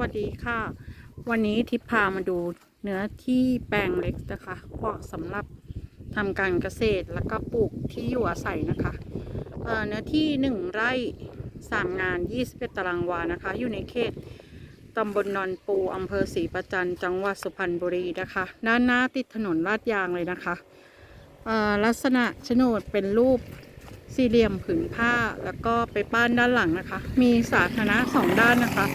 วัสดีค่ะ วันนี้ทิพพามาดูเนื้อที่แปลงเล็กนะคะเหมาะสำหรับทำการเกษตรแล้วก็ปลูกที่อยู่อาศัยนะคะเเนื้อที่หนึ่งไร่สามงาน 21 ตารางวานะคะ อยู่ในเขตตำบลนอนปูอำเภอศรีประจันจังหวัดสุพรรณบุรีนะคะ ด้านหน้าติดถนนลาดยางเลยนะคะลักษณะโฉนดเป็นรูปสี่เหลี่ยมผืนผ้าแล้วก็ไปป้านด้านหลังนะคะ มีสาธารณะสองด้านนะคะ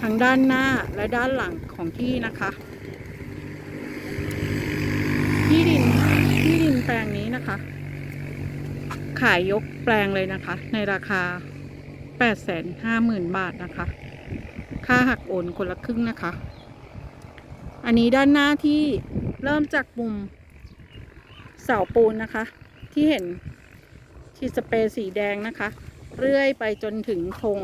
ทั้งด้านหน้าและด้านหลังของที่นะคะ ที่ดินที่ดินแปลงนี้นะคะ ขายยกแปลงเลยนะคะ ในราคา 850,000 บาทนะคะ ค่าหักโอนคนละครึ่งนะคะ อันนี้ด้านหน้าที่เริ่มจากมุมเสาปูนนะคะ ที่เห็นฉีดสเปรย์สีแดงนะคะ เรื่อยไปจนถึงธง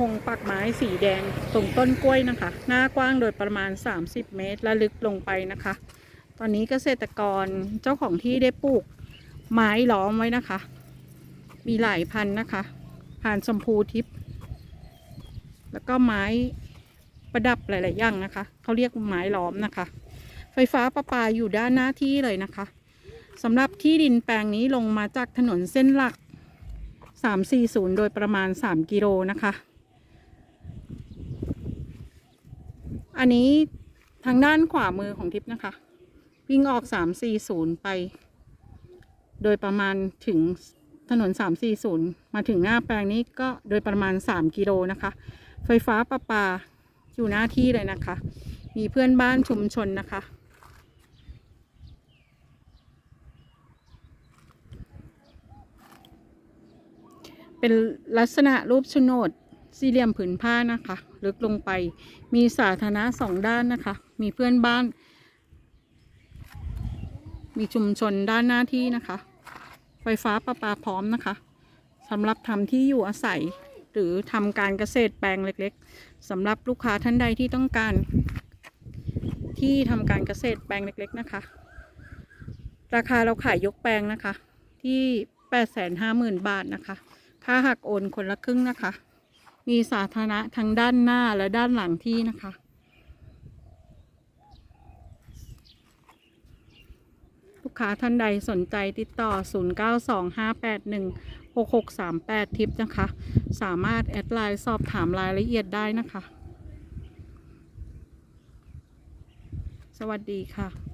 ธงปักไม้สีแดงตรงต้นกล้วยนะคะ หน้ากว้างโดยประมาณ 30 เมตรและลึกลงไปนะคะ ตอนนี้เกษตรกรเจ้าของที่ได้ปลูกไม้ล้อมไว้นะคะ มีหลายพันนะคะผ่านชมพูทิพย์แล้วก็ไม้ประดับหลาย ๆ อย่างนะคะเขาเรียกไม้ล้อมนะคะ ไฟฟ้าประปาอยู่ด้านหน้าที่เลยนะคะสำหรับที่ดินแปลงนี้ลงมาจากถนนเส้นหลัก 340 โดยประมาณ 3 กิโลนะคะ อันนี้ทางด้านขวามือของทิพย์นะคะ วิ่งออก 340 ไป โดยประมาณถึงถนน 340 มาถึงหน้าแปลงนี้ก็โดยประมาณ 3 กิโลนะคะ ไฟฟ้าประปาอยู่หน้าที่เลยนะคะ มีเพื่อนบ้านชุมชนนะคะ เป็นลักษณะรูปโฉนด สี่เหลี่ยมผืนผ้านะคะ ลึกลงไป มีสาธารณะสองด้านนะคะ มีเพื่อนบ้าน มีชุมชนด้านหน้าที่นะคะ ไฟฟ้าประปาพร้อมนะคะสำหรับทำที่อยู่อาศัย หรือทำการเกษตรแปลงเล็กๆสำหรับลูกค้าท่านใดที่ต้องการ ที่ทำการเกษตรแปลงเล็กๆนะคะ ราคาเราขายยกแปลงนะคะ ที่แปดแสนห้าหมื่นบาทนะคะ ค่าหักโอนคนละครึ่งนะคะ มีสาธารณะทั้งด้านหน้าและด้านหลังที่นะคะ ลูกค้าท่านใดสนใจติดต่อ 0925816638 ทิปนะคะ สามารถแอดไลน์สอบถามรายละเอียดได้นะคะ สวัสดีค่ะ